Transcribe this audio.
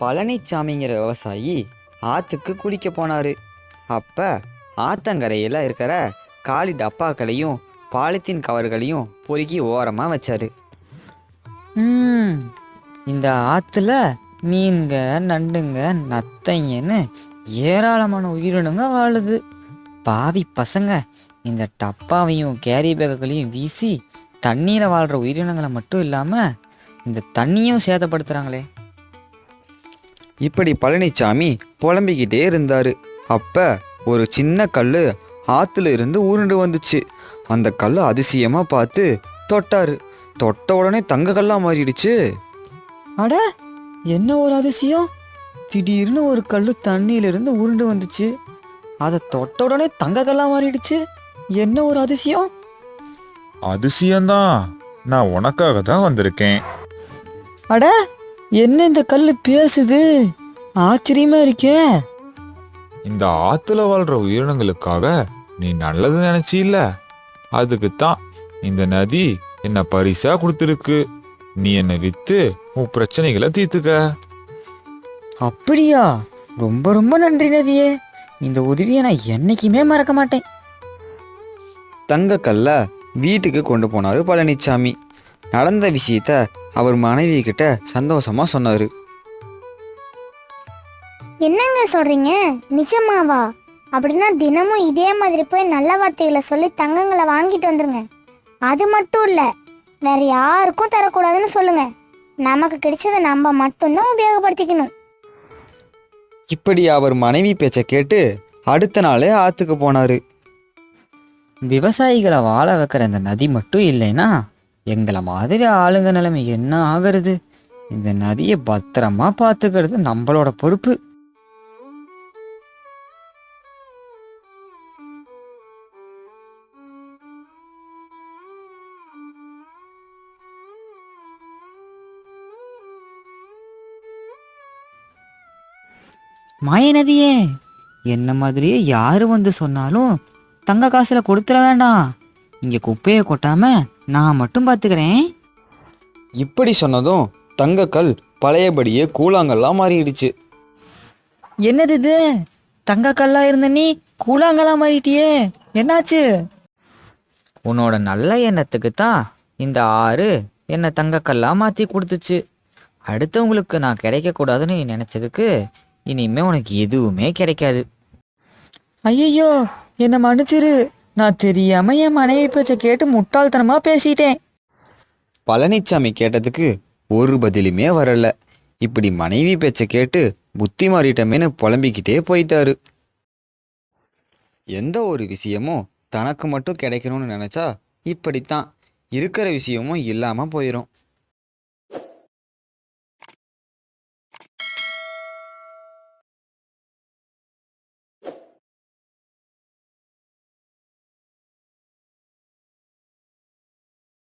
பழனிச்சாமிங்கிற விவசாயி ஆற்றுக்கு குளிக்க போனார். அப்போ ஆத்தங்கரையில் இருக்கிற காலி டப்பாக்களையும் பாலித்தீன் கவர்களையும் பொறுக்கி ஓரமாக வச்சார். இந்த ஆற்றுல மீன்க நண்டுங்க நத்தைங்கன்னு ஏராளமான உயிரினங்க வாழுது. பாவி பசங்க இந்த டப்பாவையும் கேரி பேக்குகளையும் வீசி தண்ணீரை வாழ்கிற உயிரினங்களை மட்டும் இல்லாமல் இந்த தண்ணியும் சேதப்படுத்துகிறாங்களே இப்படி பழனிசாமி புலம்பிக்கிட்டே இருந்தார். அப்போ ஒரு சின்ன கல் ஆற்றுல இருந்து உருண்டு வந்துச்சு. அந்த கல் அதிசயமாக பார்த்து தொட்டாரு. தொட்ட உடனே தங்க கல்லாக மாறிடுச்சு. அட என்ன ஒரு அதிசயம்? திடீர்னு ஒரு கல் தண்ணியிலிருந்து உருண்டு வந்துச்சு. அதை தொட்ட உடனே தங்க கல்லாக மாறிடுச்சு. என்ன ஒரு அதிசயம்? அதிசயம்தான். நான் உனக்காக தான் வந்திருக்கேன். அட என்ன இந்த கல் பேசுது? ஆச்சரியமா இருக்கே. இந்த ஆத்துல வாழ்ற உயிரினங்களுக்காக நீ நல்லது நினைச்சி இல்ல அதுக்கு தான் இந்த நதி என்ன பரிசா கொடுத்துருக்கு. நீ என்னை வித்து உன் பிரச்சனைகளை தீர்த்துக்க. அப்படியா? ரொம்ப ரொம்ப நன்றி நதியே. இந்த உதவியை நான் என்னைக்குமே மறக்க மாட்டேன். தங்க கல்ல வீட்டுக்கு கொண்டு போனாரு பழனிசாமி நடந்த விஷயத்த அவர் மனைவி கிட்ட சந்தோஷமா சொன்னாரு. என்னங்க சொல்றீங்க? நிஜமாவா? அப்படின்னா தினமும் இதே மாதிரி போய் நல்ல வார்த்தைகளை சொல்லி தங்கங்களை வாங்கிட்டு வந்துருங்க. அது மட்டும் இல்ல வேற யாருக்கும் தரக்கூடாதுன்னு சொல்லுங்க. நமக்கு கிடைச்சதை நம்ம மட்டும்தான் உபயோகப்படுத்திக்கணும். இப்படி அவர் மனைவி பேச்சை கேட்டு அடுத்த நாளே ஆத்துக்கு போனாரு. விவசாயிகளை வாழ வைக்கிற இந்த நதி மட்டும் இல்லைன்னா எங்களை மாதிரி ஆளுங்க நிலைமை என்ன ஆகிறது? இந்த நதியை பத்திரமா பார்த்துக்கிறது நம்மளோட பொறுப்பு. மாய நதியே என்ன மாதிரியே யாரு வந்து சொன்னாலும் தங்க காசுல கொடுத்துட வேண்டாம். இங்க குப்பையை கொட்டாம நான் மட்டும் பாத்துக்கிறேன் இப்படி சொன்னதும் தங்கக்கல் பழையபடியே கூழாங்கல்லாம் மாறிடுச்சு. என்னது இது? தங்கக்கல்லா இருந்த நீ கூழாங்கல்லா மாறிட்டியே. என்னாச்சு? உன்னோட நல்ல எண்ணத்துக்கு தான் இந்த ஆறு என்னை தங்கக்கல்லா மாத்தி கொடுத்துச்சு. அடுத்தவங்களுக்கு நான் கிடைக்கக்கூடாதுன்னு நீ நினைச்சதுக்கு இனிமே உனக்கு எதுவுமே கிடைக்காது. ஐயோ என்னை மன்னிச்சிரு. நான் தெரியாம என் மனைவி பேச்சை கேட்டு முட்டாள்தனமா பேசிட்டேன். பழனிச்சாமி கேட்டதுக்கு ஒரு பதிலுமே வரல. இப்படி மனைவி பேச்சை கேட்டு புத்தி மாறிட்டமேன்னு புலம்பிக்கிட்டே போயிட்டாரு. எந்த ஒரு விஷயமும் தனக்கு மட்டும் கிடைக்கணும்னு நினைச்சா இப்படித்தான். இருக்கிற விஷயமும் இல்லாம போயிடும்